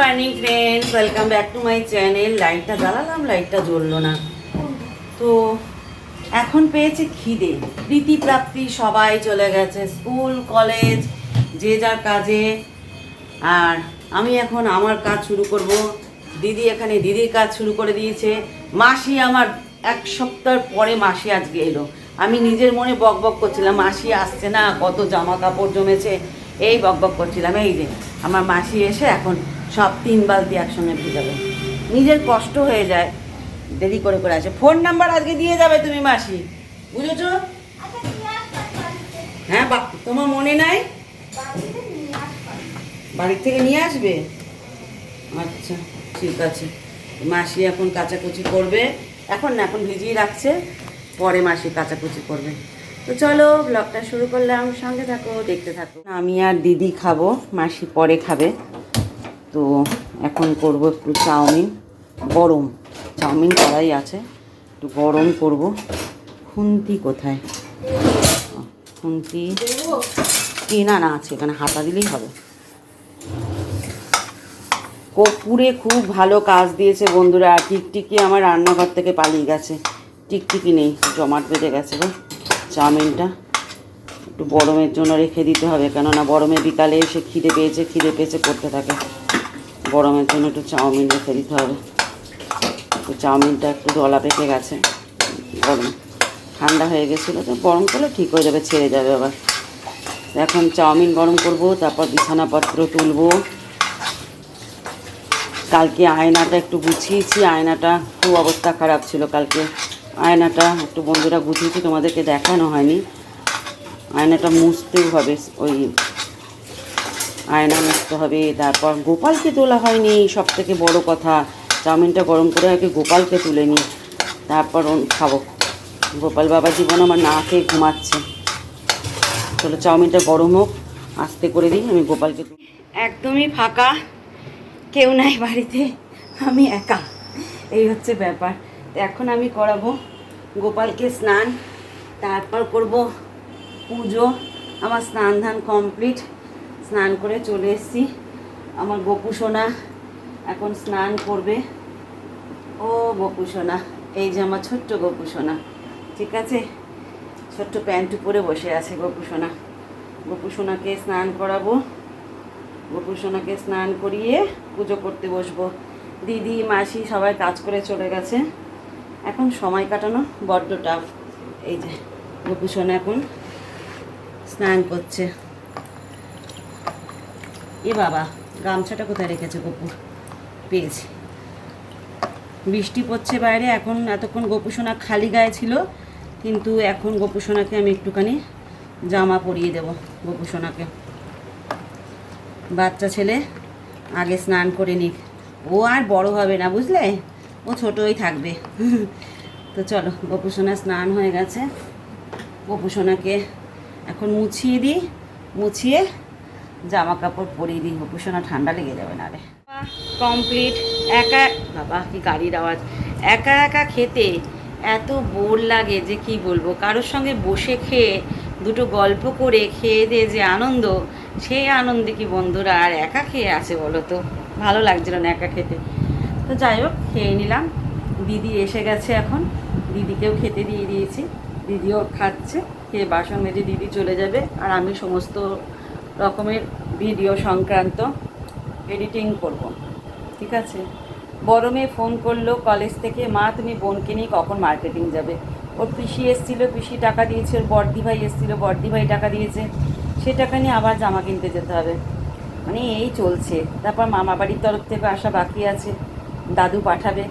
Morning friends welcome back to my channel লাইটটা জ্বালালাম লাইটটা জ্বললো না। তো এখন পেয়েছে খিদে। প্রীতি প্রাপ্তি সবাই চলে গেছে স্কুল, কলেজ, যে যার কাজে। আর আমি এখন আমার কাজ শুরু করব। দিদি এখানে দিদির কাজ শুরু করে দিয়েছে। মাসি আমার এক সপ্তাহ পরে মাসি আজকে এলো। আমি নিজের মনে বক বক করছিলাম, মাসি আসছে না, কত জামা কাপড় জমেছে। এই বক বক করছিলাম, এই যে। আমার মাসি এসে এখন সব তিন বালতি একসঙ্গে ভিজাবে। নিজের কষ্ট হয়ে যায়, দেরি করে করে আসে। ফোন নাম্বার আজকে দিয়ে যাবে তুমি, মাসি। বুঝেছ? হ্যাঁ তোমার মনে নাই? বাড়ির থেকে নিয়ে আসবে? আচ্ছা ঠিক আছে। মাসি এখন কাচাকুচি করবে। এখন না, এখন ভিজিয়ে রাখছে। পরে মাসি কাচাকুচি করবে। তো চলো ব্লগটা শুরু করলাম। সঙ্গে থাকো, দেখতে থাকো। আমি আর দিদি খাব, মাসি পরে খাবে। তো এখন করব একটু চাউমিন, গরম। চাউমিন করাই আছে, একটু গরম করব। খুন্তি কোথায়? খুন্তি কি না না আছে, এখানে হাতা দিলেই হবে। কপুরে খুব ভালো কাজ দিয়েছে বন্ধুরা, আর টিকটিকি আমার রান্নাঘর থেকে পালিয়ে গেছে। টিকটিকি নেই, জমাট বেঁধে গেছে গো, চাউমিনটা। একটু গরমের জন্য রেখে দিতে হবে, কেননা গরমে বিকালে এসে খিদে পেয়েছে খিদে পেয়েছে, করতে থাকে। গরমের জন্য একটু চাউমিন রেখে দিতে হবে। তো চাউমিনটা একটু দলা পেকে গেছে। গরম। ঠান্ডা হয়ে গেছিল, তো গরম করলে ঠিক হয়ে যাবে, ছেড়ে যাবে আবার। এখন চাউমিন গরম করব, তারপর বিছানাপত্র তুলবো। কালকে আয়নাটা একটু গুছিয়েছি, আয়নাটা খুব অবস্থা খারাপ ছিল কালকে। আয়নাটা একটু বন্ধুরা গুছিয়েছি, তোমাদেরকে দেখানো হয়নি। আয়নাটা মুছতেও হবে, ওই আয়না মুক্ত হবে, তারপর গোপালকে তোলা হয়নি সব থেকে বড় কথা, চাউমিনটা গরম করে আগে গোপালকে তুলে নিই তারপর খাব। গোপাল বাবা জীবন আমার না খেয়ে ঘুমাচ্ছে। চলো চাউমিনটা গরম হোক, আস্তে করে দিই, আমি গোপালকে তুলে- একদমই ফাঁকা, কেউ নাই বাড়িতে, আমি একা, এই হচ্ছে ব্যাপার। এখন আমি করাবো গোপালকে স্নান, তারপর করব পুজো, আমার স্নান ধান কমপ্লিট স্নান করে চলে এসেছি। আমার গোপু সোনা এখন স্নান করবে। ও গোপু সোনা, এই যে আমার ছোট্ট গোপু সোনা, ঠিক আছে? ছোট্ট প্যান্ট পরে বসে আছে গোপু সোনা। সোনাকে স্নান করাবো। গোপু সোনাকে স্নান করিয়ে পুজো করতে বসবো। দিদি, মাসি সবাই কাজ করে চলে গেছে। এখন সময় কাটানো, বড্ড টাফ এই যে গোপু সোনা এখন স্নান করছে। এ বাবা, গামছাটা কোথায় রেখেছে গপু? পেয়েছি। বৃষ্টি পড়ছে বাইরে, এখন এতক্ষণ গোপুসোনা খালি গায়ে ছিল, কিন্তু এখন গোপুসোনাকে আমি একটুখানি জামা পরিয়ে দেব গোপুসোনাকে। বাচ্চা ছেলে, আগে স্নান করে নিক। ও আর বড় হবে না, বুঝলে? ও ছোটই থাকবে। তো চলো, গোপুসোনা স্নান হয়ে গেছে। গোপুসোনাকে এখন মুছিয়ে দিই, মুছিয়ে জামা কাপড় পরিয়ে দিই গোপুসোনা ঠান্ডা লেগে যাবে না রে কমপ্লিট একা বাবা, কি গাড়ির আওয়াজ। একা একা খেতে এত বোর লাগে যে কি বলব? কারোর সঙ্গে বসে খেয়ে, দুটো গল্প করে খেয়ে দিয়ে যে আনন্দ, সেই আনন্দে কি বন্ধুরা আর একা খেয়ে আছে বলো তো? ভালো লাগছিল না একা খেতে। তো যাই হোক, খেয়ে নিলাম। দিদি এসে গেছে এখন। দিদিকেও খেতে দিয়ে দিয়েছি। দিদিও খাচ্ছে, খেয়ে বাসন মেজে দিদি চলে যাবে। আর আমি সমস্ত রকমের ভিডিও সংক্রান্ত এডিটিং করব। ঠিক আছে? বড় মেয়ে ফোন করল কলেজ থেকে, মা, তুমি বোনকে নিয়ে কখন মার্কেটিং যাবে? ওর পিসি এসেছিল, পিসি টাকা দিয়েছে, ওর বর্দি ভাই এসেছিল বর্দি ভাই টাকা দিয়েছে। সে টাকা নিয়ে আবার জামা কিনতে যেতে হবে। মানে এই চলছে। তারপর মামা বাড়ির তরফ থেকে আসা বাকি আছে। দাদু পাঠাবে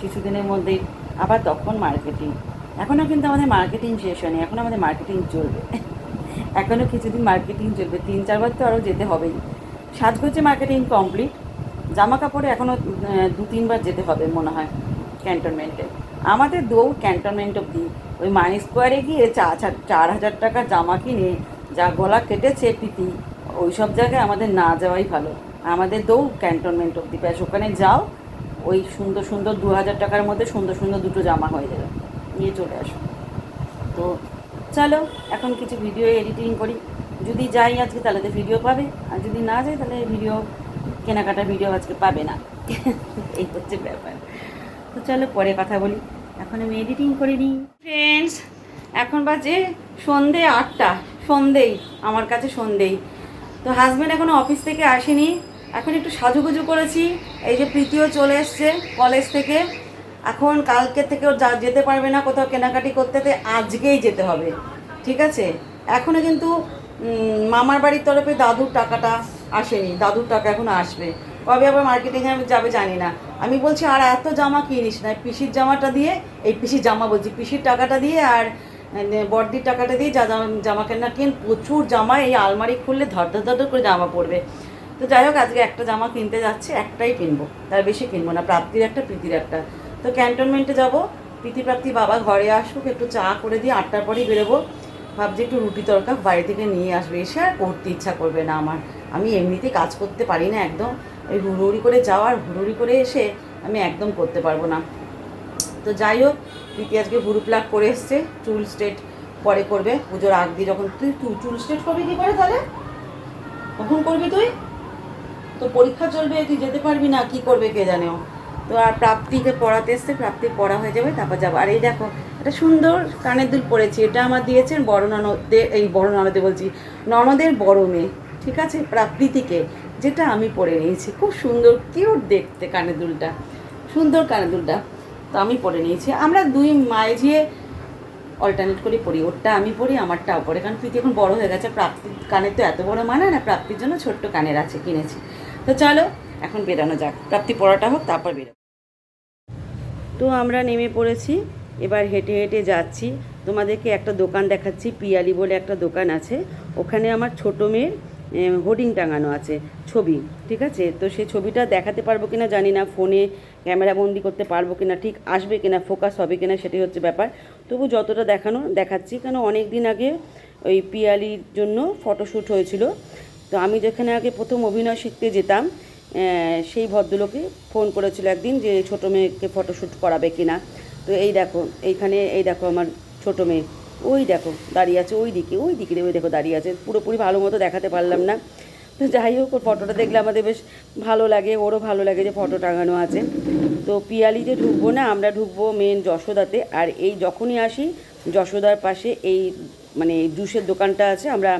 কিছুদিনের মধ্যেই। আবার তখন মার্কেটিং এখনও কিন্তু আমাদের মার্কেটিং শেষ হয়নি। এখন আমাদের মার্কেটিং চলবে। এখনও কিছুদিন মার্কেটিং চলবে, তিন চারবার তো আরও যেতে হবেই। সাজগোজে মার্কেটিং কমপ্লিট জামা কাপড়ে এখনও দু তিনবার যেতে হবে মনে হয় ক্যান্টনমেন্টে আমাদের দৌড় ক্যান্টনমেন্ট অব্দি ওই মানি স্কোয়ারে গিয়ে চা চার হাজার টাকা জামা কিনে যা গলা কেটেছে পিতি ওই সব জায়গায় আমাদের না যাওয়াই ভালো। আমাদের দৌড় ক্যান্টনমেন্ট অব্দি ব্যাস, ওখানে যাও, ওই সুন্দর সুন্দর দু হাজার টাকার মধ্যে সুন্দর সুন্দর দুটো জামা হয়ে যাবে। নিয়ে চলে আসো। তো চলো এখন কিছু ভিডিও এডিটিং করি। যদি যাই আজকে তাহলে তো ভিডিও পাবে, আর যদি না যাই তাহলে ভিডিও কেনাকাটা ভিডিও আজকে পাবে না। এই হচ্ছে ব্যাপার। তো চলো পরে কথা বলি। এখন আমি এডিটিং করে নিই। ফ্রেন্ডস এখন বাজে সন্ধে আটটা। সন্ধেই, আমার কাছে সন্ধেই। তো হাজব্যান্ড এখনও অফিস থেকে আসেনি। এখন একটু সাজুগুজু করেছি। এই যে প্রীতিও চলে এসছে কলেজ থেকে। এখন কালকে থেকে ওর যা যেতে পারবে না কোথাও কেনাকাটি করতে আজকেই যেতে হবে। ঠিক আছে? এখনও কিন্তু মামার বাড়ির তরফে দাদুর টাকাটা আসেনি। দাদুর টাকা এখন আসবে। কবে আবার মার্কেটিংয়ে আমি যাবে জানি না। আমি বলছি, আর এত জামা কিনিস না। পিসির জামাটা দিয়ে, এই পিসির জামা বলছি, পিসির টাকাটা দিয়ে আর বড়দির টাকাটা দিয়ে যা জামা কেনা কেন? প্রচুর জামা এই আলমারি খুললে ধর ধর করে জামা পড়বে। তো যাই হোক, আজকে একটা জামা কিনতে যাচ্ছে, একটাই কিনবো। তার বেশি কিনবো না। প্রাপ্তির একটা, প্রীতির একটা। তো ক্যান্টনমেন্টে যাব। প্রীতি প্রাপ্তি বাবা ঘরে আসুক, একটু চা করে দিয়ে আটটার পরেই বেরোবো। ভাবছি একটু রুটি তরকা বাড়ি থেকে নিয়ে আসবে। এসে আর করতে ইচ্ছা করবে না আমার। আমি এমনিতেই কাজ করতে পারি না একদম। ওই হুড়োড়ি করে যাওয়ার হুড়োড়ি করে এসে আমি একদম করতে পারব না। তো যাই হোক, প্রীতি আজকে ভুরু প্লাক করে এসছে। চুল স্ট্রেট পরে করবে। পুজোর আগ দিয়ে যখন তুই চুল স্ট্রেট করবি কি করে তাহলে? কখন করবি তুই? তো পরীক্ষা চলবে, তুই যেতে পারবি না, কি করবে কে জানে ও। তো আর প্রাপ্তিকে পড়াতে এসছে, প্রাপ্তি পড়া হয়ে যাবে, তারপর যাব। আর এই দেখো, একটা সুন্দর কানের দুল পরেছি, এটা আমার দিয়েছেন বড় ননদে, এই বড় ননদে বলছি, ননদের বড় মেয়ে, ঠিক আছে? প্রাপ্তিকে যেটা আমি পরে নিয়েছি। খুব সুন্দর কিউট দেখতে কানের দুলটা, সুন্দর কানের দুলটা, তো আমি পরে নিয়েছি। আমরা দুই মায়ে ঝিয়ে অল্টারনেট করে, পড়ি। ওরটা আমি পড়ি, আমারটাও পড়ে। কারণ প্রীতি এখন বড় হয়ে গেছে প্রাপ্তির কানের তো এত বড় মানে না প্রাপ্তির জন্য ছোট্ট কানের আছে, কিনেছি। তো চলো এখন বেরানো যাক। প্রাপ্তি পড়াটা হোক, তারপর বেরো তো আমরা নেমে পড়েছি, এবার হেঁটে হেঁটে যাচ্ছি। তোমাদেরকে একটা দোকান দেখাচ্ছি, পিয়ালি বলে একটা দোকান আছে। ওখানে আমার ছোটো মেয়ের হোর্ডিং টাঙানো আছে, ছবি, ঠিক আছে? তো সেই ছবিটা দেখাতে পারব কিনা জানি না, ফোনে ক্যামেরা বন্দি করতে পারব কিনা, ঠিক আসবে কিনা, ফোকাস হবে কিনা সেটাই হচ্ছে ব্যাপার। তবু যতটা দেখানো, দেখাচ্ছি, কেন অনেক দিন আগে ওই পিয়ালির জন্য ফটোশ্যুট হয়েছিল। তো আমি যেখানে আগে প্রথম অভিনয় শিখতে যেতাম সেই ভদ্রলোকে ফোন করেছিল একদিন যে ছোটো মেয়েকে ফটোশ্যুট করাবে কিনা। তো এই দেখো, এইখানে, এই দেখো আমার ছোটো মেয়ে। ওই দেখো, দাঁড়িয়ে আছে ওই দিকে ওই দিকে ওই দেখো দাঁড়িয়ে আছে। পুরোপুরি ভালো মতো দেখাতে পারলাম না। তো যাই হোক, ওর ফটোটা দেখলে আমাদের বেশ ভালো লাগে, ওরও ভালো লাগে যে ফটো টাঙানো আছে। তো পিয়ালিতে ঢুকবো না, আমরা ঢুকবো মেন যশোদাতে। আর এই যখনই আসি, যশোদার পাশে এই মানে জুসের দোকানটা আছে, আমরা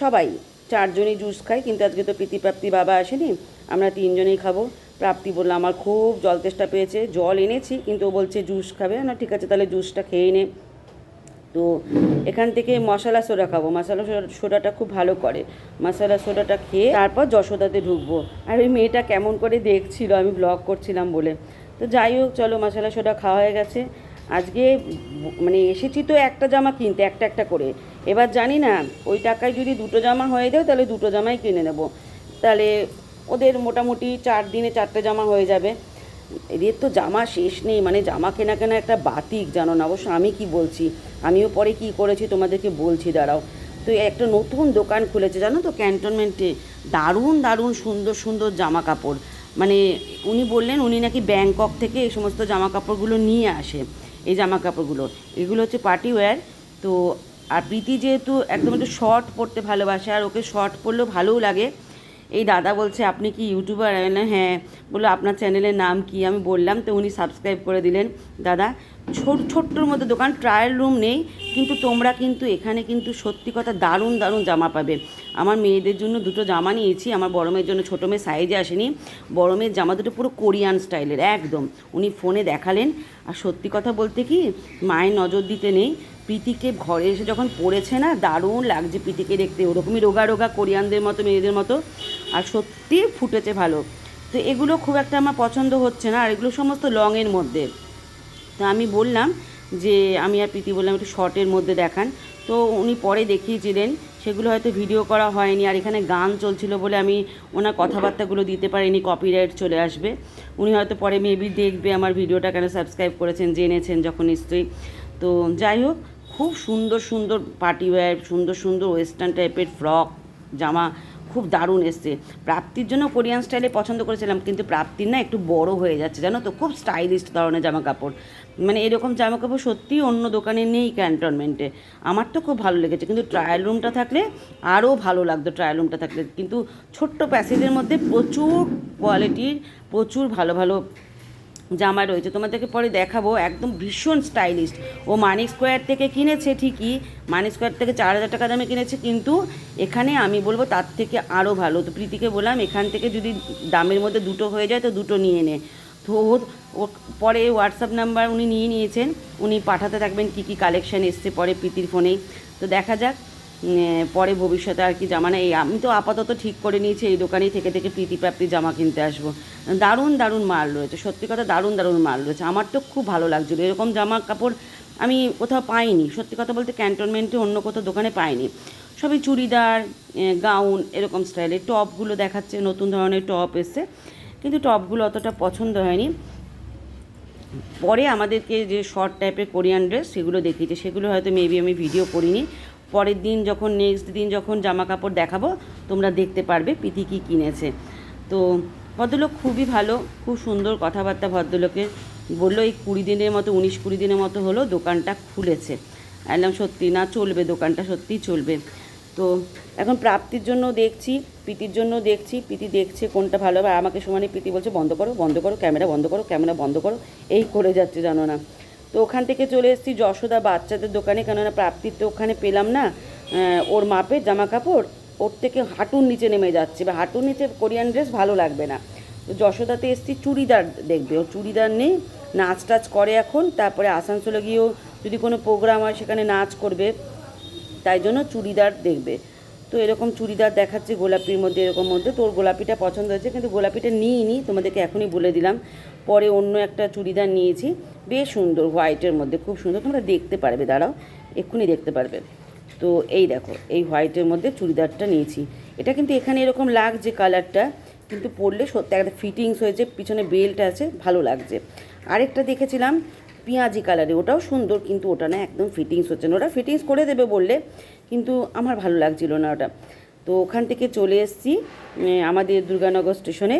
সবাই চারজনই জুস খাই। কিন্তু আজকে তো প্রীতিপ্রাপ্তি বাবা আসেনি। আমরা তিনজনেই খাব। প্রাপ্তি বলল, আমার খুব জল তেষ্টা পেয়েছে, জল এনেছি, কিন্তু ও বলছে জুস খাবে। না, ঠিক আছে, তাহলে জুসটা খেয়ে নে। তো এখান থেকে মশলা সোডা খাব। মশলা সোডা- সোডাটা খুব ভালো করে। মশলা সোডাটা খেয়ে তারপর যশোদাতে ঢুকবো। আর ওই মেয়েটা কেমন করে দেখছিল, আমি ব্লগ করছিলাম বলে। তো যাই হোক, চলো, মশলা সোডা খাওয়া হয়ে গেছে। আজকে মানে এসেছি তো একটা জামা কিনতে, একটা একটা করে। এবার জানি না, ওই টাকায় যদি দুটো জামা হয়ে যায়, তাহলে দুটো জামাই কিনে নেব। তাহলে ওদের মোটামুটি চার দিনে চারটে জামা হয়ে যাবে। এদের তো জামা শেষ নেই মানে জামা কেনা কেনা একটা বাতিক জানো না, অবশ্য আমি কি বলছি? আমিও পরে কি করেছি তোমাদেরকে বলছি, দাঁড়াও। তো একটা নতুন দোকান খুলেছে, জানো তো, ক্যান্টনমেন্টে। দারুণ দারুণ, সুন্দর সুন্দর জামা কাপড় মানে উনি বললেন, উনি নাকি ব্যাংকক থেকে এই সমস্ত জামা কাপড়গুলো নিয়ে আসে, এই জামা কাপড়গুলো এগুলো হচ্ছে পার্টি ওয়্যার। তো আর প্রীতি যেহেতু একদম একটু শর্ট পরতে ভালোবাসে, আর ওকে শর্ট পরলেও ভালোও লাগে। এই দাদা বলছে, আপনি কি ইউটিউবার হ্যাঁ। বলল, আপনার চ্যানেলের নাম কি? আমি বললাম, তো উনি সাবস্ক্রাইব করে দিলেন। দাদা, ছোট, ছোট্টর মধ্যে দোকান ট্রায়াল রুম নেই, কিন্তু তোমরা কিন্তু এখানে কিন্তু সত্যি কথা দারুণ দারুণ জামা পাবে। আমার মেয়েদের জন্য দুটো জামা নিয়েছি, আমার বড় মেয়ের জন্য ছোটো মেয়ে সাইজে আসেনি। বড় মেয়ের জামা দুটো পুরো কোরিয়ান স্টাইলের একদম। উনি ফোনে দেখালেন। আর সত্যি কথা বলতে কি, মায়ের নজর দিতে নেই। প্রীতিকে ঘরে এসে যখন পড়েছে না, দারুণ লাগছে প্রীতিকে দেখতে। ওরকমই রোগা রোগা কোরিয়ানদের মতো, মেয়েদের মতো। আর সত্যি ফুটেছে ভালো। তো এগুলো খুব একটা আমার পছন্দ হচ্ছে না। আর এগুলো সমস্ত লংয়ের মধ্যে। তো আমি বললাম যে, আমি আর প্রীতি বললাম একটু শর্টের মধ্যে দেখান। তো উনি পরে দেখিয়েছিলেন, সেগুলো হয়তো ভিডিও করা হয়নি। আর এখানে গান চলছিল বলে আমি ওনার কথাবার্তাগুলো দিতে পারিনি কপিরাইট চলে আসবে। উনি হয়তো পরে মেবি দেখবে আমার ভিডিওটা কেন সাবস্ক্রাইব করেছেন, জেনেছেন যখন নিশ্চয়ই। তো যাই হোক খুব সুন্দর সুন্দর পার্টি ওয়্যার, সুন্দর সুন্দর ওয়েস্টার্ন টাইপের ফ্রক জামা খুব দারুণ এসছে। প্রাপ্তির জন্য কোরিয়ান স্টাইলে পছন্দ করেছিলাম, কিন্তু প্রাপ্তির না একটু বড় হয়ে যাচ্ছে, জানো তো? খুব স্টাইলিশ ধরনের জামা কাপড় মানে এরকম জামা কাপড় সত্যিই অন্য দোকানে নেই ক্যান্টনমেন্টে। আমার তো খুব ভালো লেগেছে, কিন্তু ট্রায়াল রুমটা থাকলে আরও ভালো লাগতো ট্রায়াল রুমটা থাকলে। কিন্তু ছোট্ট প্যাসেজের মধ্যে প্রচুর কোয়ালিটির প্রচুর ভালো ভালো জামা রয়েছে। তোমাদেরকে পরে দেখাবো, একদম ভীষণ স্টাইলিশ ও মানিক স্কোয়ার থেকে কিনেছে ঠিকই, মানিক স্কোয়ার থেকে চার হাজার টাকা দামে কিনেছে, কিন্তু এখানে আমি বলব তার থেকে আরও ভালো। তো প্রীতিকে বললাম, এখান থেকে যদি দামের মধ্যে দুটো হয়ে যায় তো দুটো নিয়ে নে। তো পরে হোয়াটসঅ্যাপ নাম্বার উনি নিয়ে নিয়েছেন। উনি পাঠাতে থাকবেন কী কী কালেকশান এসছে পরে প্রীতির ফোনেই তো দেখা যাক। পরে ভবিষ্যতে আর কি জামা নেই। আমি তো আপাতত ঠিক করে নিয়েছি, এই দোকানেই থেকে থেকে প্রীতি প্রাপ্তি জামা কিনতে আসব। দারুণ দারুণ মাল রয়েছে, সত্যি কথা দারুণ দারুণ মাল রয়েছে। আমার তো খুব ভালো লাগছিল, এরকম জামা কাপড় আমি কোথাও পাইনি। সত্যি কথা বলতে ক্যান্টনমেন্টে অন্য কোথাও দোকানে পাইনি। সবই চুড়িদার গাউন, এরকম স্টাইলের টপগুলো দেখাচ্ছে, নতুন ধরনের টপ এসছে, কিন্তু টপগুলো অতটা পছন্দ হয়নি। পরে আমাদেরকে যে শর্ট টাইপের কোরিয়ান ড্রেস সেগুলো দেখিয়েছে। সেগুলো হয়তো মেবি আমি ভিডিও করিনি। পরের দিন যখন নেক্সট দিন যখন জামা কাপড় দেখাবো, তোমরা দেখতে পারবে পিথি কী কিনেছে। তো ভদ্রলোক খুবই ভালো, খুব সুন্দর কথাবার্তা ভদ্রলোকের বলল, এই কুড়ি দিনের মতো, উনিশ কুড়ি দিনের মতো হলো, দোকানটা খুলেছে। একদম সত্যি না, চলবে, দোকানটা সত্যিই চলবে। তো এখন প্রাপ্তির জন্য দেখছি, প্রীতির জন্য দেখছি, প্রীতি দেখছে কোনটা ভালো হবে। আমাকে সমানে প্রীতি বলছে, বন্ধ করো বন্ধ করো, ক্যামেরা বন্ধ করো, ক্যামেরা বন্ধ করো। এই করে যাচ্ছে জানো না। তো ওখান থেকে চলে এসেছি যশোদা বাচ্চাদের দোকানে, কেননা প্রাপ্তির তো ওখানে পেলাম না। ওর মাপের জামা কাপড় ওর থেকে হাঁটুর নিচে নেমে যাচ্ছে। বা হাঁটুর নিচে কোরিয়ান ড্রেস ভালো লাগবে না। তো যশোদাতে এসেছি, চুড়িদার দেখবে। ওর চুড়িদার নেই, নাচ টাচ করে এখন। তারপরে আসানসোলে গিয়েও যদি কোনো প্রোগ্রাম হয়, সেখানে নাচ করবে। তাই জন্য চুড়িদার দেখবে। তো এরকম চুড়িদার দেখাচ্ছে গোলাপির মধ্যে, এরকম মধ্যে। তোর গোলাপিটা পছন্দ হয়েছে, কিন্তু গোলাপিটা নিইনি, তোমাদেরকে এখনই বলে দিলাম। পরে অন্য একটা চুড়িদার নিয়েছি, বেশ সুন্দর, হোয়াইটের মধ্যে, খুব সুন্দর। তোমরা দেখতে পারবে, দাঁড়াও, এক্ষুনি দেখতে পারবে। তো এই দেখো, এই হোয়াইটের মধ্যে চুড়িদারটা নিয়েছি। এটা কিন্তু এখানে এরকম লাগছে কালারটা, কিন্তু পরলে সত্যি একটা ফিটিংস হয়েছে, পিছনে বেল্ট আছে, ভালো লাগছে। আরেকটা দেখেছিলাম, পেঁয়াজি কালারে, ওটাও সুন্দর, কিন্তু ওটা না একদম ফিটিংস হচ্ছে না। ওটা ফিটিংস করে দেবে বললে কিন্তু আমার ভালো লাগছিল না ওটা। তো ওখান থেকে চলে এসেছি আমাদের দুর্গানগর স্টেশনে।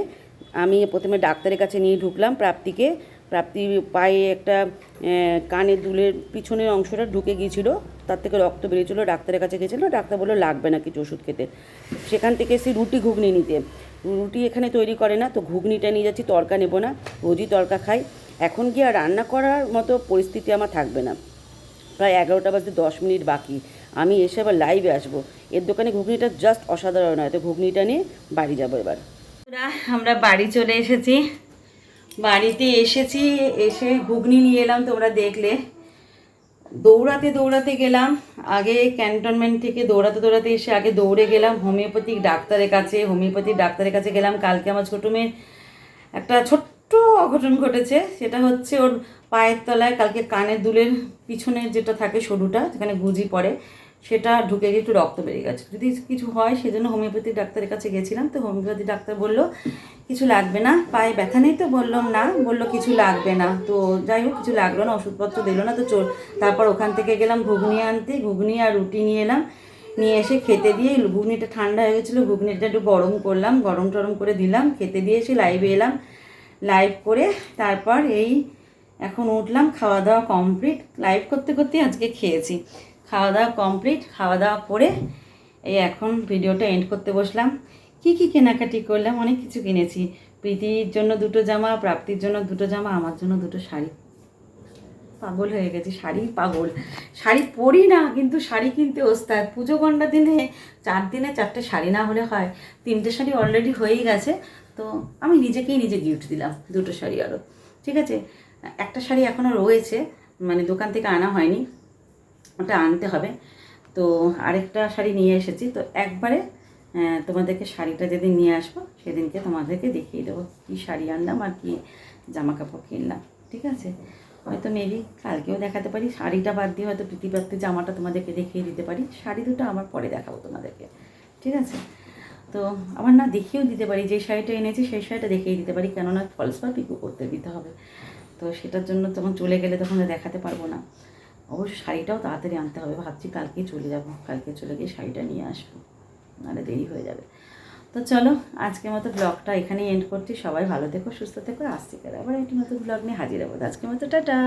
আমি প্রথমে ডাক্তারের কাছে নিয়ে ঢুকলাম প্রাপ্তিকে। প্রাপ্তি পায়ে একটা কানের দুলের পিছনের অংশটা ঢুকে গিয়েছিল, তার থেকে রক্ত বেরিয়েছিল, ডাক্তারের কাছে গেছিল ডাক্তার বলল, লাগবে না কিছু ওষুধ খেতে। সেখান থেকে এসে রুটি ঘুগনি নিতে। রুটি এখানে তৈরি করে না, তো ঘুগনিটা নিয়ে যাচ্ছি তরকা নেব না, রোজই তরকা খাই। এখন গিয়ে আর রান্না করার মতো পরিস্থিতি আমার থাকবে না। প্রায় এগারোটা বাজতে দশ মিনিট বাকি। আমি এসে আবার লাইভে আসব। এর দোকানে ঘুগনিটা জাস্ট অসাধারণ হয়। তো ঘুগনিটা নিয়ে বাড়ি যাব এবার। আমরা বাড়ি চলে এসেছি। বাড়িতে এসেছি, এসে ঘুগনি নিয়ে এলাম তোমরা দেখলে। দৌড়াতে দৌড়াতে গেলাম। আগে ক্যান্টনমেন্ট থেকে দৌড়াতে দৌড়াতে এসে আগে দৌড়ে গেলাম। হোমিওপ্যাথিক ডাক্তারের কাছে, হোমিওপ্যাথিক ডাক্তারের কাছে গেলাম। কালকে আমার ছোটো মেয়ের একটা ছোট্ট অঘটন ঘটেছে। সেটা হচ্ছে ওর পায়ের তলায়, কালকে কানের দুলের পিছনে যেটা থাকে সরুটা, যেখানে গুজি পড়ে সেটা ঢুকে গিয়ে একটু রক্ত বেরিয়ে গেছে। যদি কিছু হয়, সেজন্য হোমিওপ্যাথিক ডাক্তারের কাছে গেছিলাম। তো হোমিওপ্যাথি ডাক্তার বলল, কিছু লাগবে না, পায়ে ব্যথা নেই তো? বললাম, না। বলল, কিছু লাগবে না। তো যাই হোক, কিছু লাগল না, ওষুধপত্র দিল না। তো চল তারপর ওখান থেকে গেলাম ঘুগনি আনতে। ঘুগনি আর রুটি নিয়ে এলাম। নিয়ে এসে খেতে দিয়ে ঘুগনিটা ঠান্ডা হয়ে গেছিল। ঘুগনিটা একটু গরম করলাম, গরম টরম করে দিলাম। খেতে দিয়ে এসে লাইভে এলাম। লাইভ করে তারপর এই এখন উঠলাম খাওয়া দাওয়া কমপ্লিট লাইভ করতে করতে আজকে খেয়েছি। খাওয়া দাওয়া কমপ্লিট খাওয়া দাওয়া করে এই এখন ভিডিওটা এন্ড করতে বসলাম। কি কি কেনাকাটি করলাম? অনেক কিছু কিনেছি। প্রীতির জন্য দুটো জামা, প্রাপ্তির জন্য দুটো জামা, আমার জন্য দুটো শাড়ি। পাগল হয়ে গেছি, শাড়ি পাগল। শাড়ি পরি না, কিন্তু শাড়ি কিনতে ওস্তাদ। পুজো গন্ডা দিনে চার দিনে চারটে শাড়ি না হলে হয়। তিনটে শাড়ি অলরেডি হয়েই গেছে। তো আমি নিজেকেই নিজে গিফট দিলাম, দুটো শাড়ি আরও ঠিক আছে? একটা শাড়ি এখনও রয়েছে মানে দোকান থেকে আনা হয়নি। ওটা আনতে হবে। তো আরেকটা শাড়ি নিয়ে এসেছি। তো একবারে তোমাদেরকে শাড়িটা যেদিন নিয়ে আসব, সেদিনকে তোমাদেরকে দেখিয়ে দেবো কী শাড়ি আনলাম আর কী জামা কাপড় কিনলাম। ঠিক আছে? হয়তো মেবি কালকেও দেখাতে পারি। শাড়িটা বাদ দিয়ে হয়তো প্রীতিপাত্রী জামাটা তোমাদেরকে দেখিয়ে দিতে পারি। শাড়ি দুটো আমার পরে দেখাবো তোমাদেরকে। ঠিক আছে? তো আমার না দেখিয়েও দিতে পারি। যে শাড়িটা এনেছি, সেই শাড়িটা দেখিয়ে দিতে পারি। কেননা ফলস বা পিকু করতে দিতে হবে। তো সেটার জন্য তখন চলে গেলে তখন দেখাতে পারব না। অবশ্য শাড়িটাও তাড়াতাড়ি আনতে হবে, ভাবছি কালকে চলে যাব, কালকে চলে গিয়ে শাড়িটা নিয়ে আসব, নাহলে দেরি হয়ে যাবে। তো চলো, আজকের মতো ব্লগটা এখানেই এন্ড করছি, সবাই ভালো থেকো, সুস্থ থেকো, আসছি আবার একটি নতুন ব্লগ নিয়ে হাজির হব। আজকের মতো, টাটা!